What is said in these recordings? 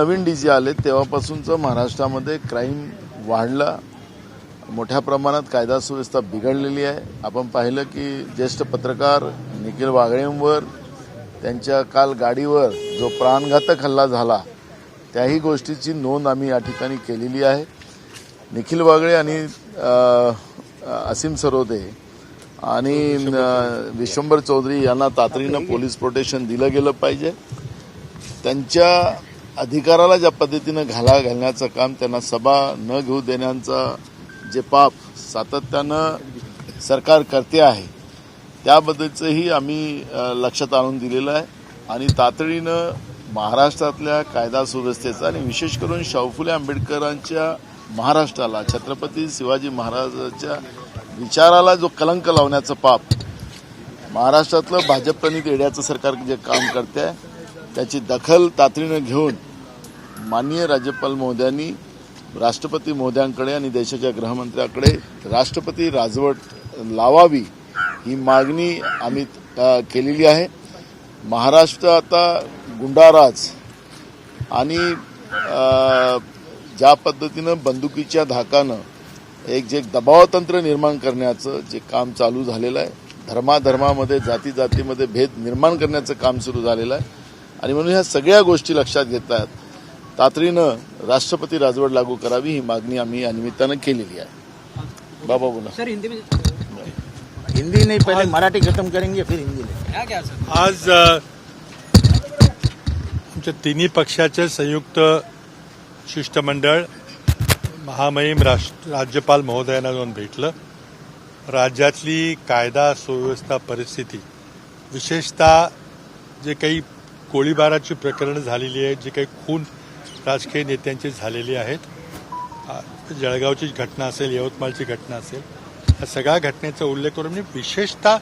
नवीन D J आले तेव्हापासूनचं महाराष्ट्रामध्ये crime वाढला. मोठ्या प्रमाणात कायदा सुव्यवस्था बिघडलेली आहे. आपण पाहिलं की ज्येष्ठ पत्रकार निखिल वागळेंवर त्यांच्या काल गाडीवर जो प्राणघातक हल्ला झाला त्याही गोष्टीची नोंद आम्ही या ठिकाणी केलेली आहे. निखिल वागळे आणि असीम सरोदे आणि विश्वंभर चौधरी यांना तातडीनं पोलीस प्रोटेक्शन दिलं गेलं पाहिजे. त्यांच्या अधिकाराला ज्या पद्धतीनं घाला घालण्याचं काम त्यांना सभा न घेऊ देण्याचं जे पाप सातत्यानं सरकार करते आहे त्याबद्दलचंही आम्ही लक्षात आणून दिलेलं आहे. आणि तातडीनं महाराष्ट्रातल्या कायदा सुव्यवस्थेचा आणि विशेष करून शाहू फुले आंबेडकरांच्या महाराष्ट्राला छत्रपती शिवाजी महाराजांच्या विचाराला जो कलंक लावण्याचं पाप महाराष्ट्रातलं भाजप प्रणित येड्याचं सरकार जे काम करते आहे त्याची दखल तातडीनं घेऊन माननीय राज्यपाल महोदयांनी राष्ट्रपती महोदयांकडे आणि देशाच्या गृहमंत्र्याकडे राष्ट्रपती राजवट लावावी ही मागणी आम्ही केलेली आहे. महाराष्ट्र आता गुंडाराज आणि ज्या पद्धतीनं बंदुकीच्या धाकानं एक जे दबावतंत्र निर्माण करण्याचं जे काम चालू झालेलं आहे धर्माधर्मामध्ये जाती जातीमध्ये भेद निर्माण करण्याचं काम सुरू झालेलं आहे. आणि म्हणून ह्या सगळ्या गोष्टी लक्षात घेतात तातडीनं राष्ट्रपती राजवट लागू करावी ही मागणी आम्ही या निमित्तानं केलेली आहे. बाबा बोला. सर हिंदी में हिंदी नहीं पहले मराठी खत्म करेंगे फिर हिंदी लेंगे क्या क्या सर? आज अ, आमच्या तिन्ही पक्षाचे संयुक्त शिष्टमंडळ महामहिम राष्ट्र राज्यपाल महोदयांना जाऊन भेटलं. राज्यातली कायदा सुव्यवस्था परिस्थिती विशेषतः जे काही गोळीबाराची प्रकरणं झालेली आहेत जे काही खून राजकीय नेत्यांची झालेली आहेत. जळगावची घटना असेल यवतमाळची घटना असेल या सगळ्या घटनेचा उल्लेख करून मी विशेषतः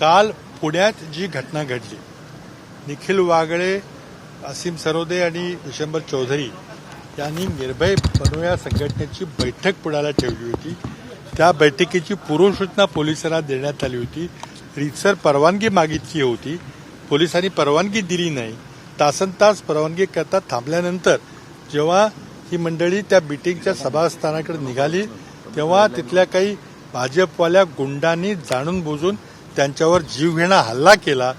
काल पुण्यात जी घटना घडली निखिल वागळे असीम सरोदे आणि विशंबर चौधरी यांनी निर्भय बनूया संघटनेची बैठक पुण्याला ठेवली होती. त्या बैठकीची पूर्वसूचना पोलिसांना देण्यात आली होती. रितसर परवानगी मागितली होती. पोलिसांनी परवानगी दिली नाही. तासन तास परवानगी करता थांबल्यानंतर जेव्हा ही मंडळी त्या मिटिंगच्या सभास्थानाकडे निघाली तेव्हा तिथल्या काही भाजपवाल्या गुंडांनी जाणून बुजून त्यांच्यावर जीवघेणा हल्ला केला.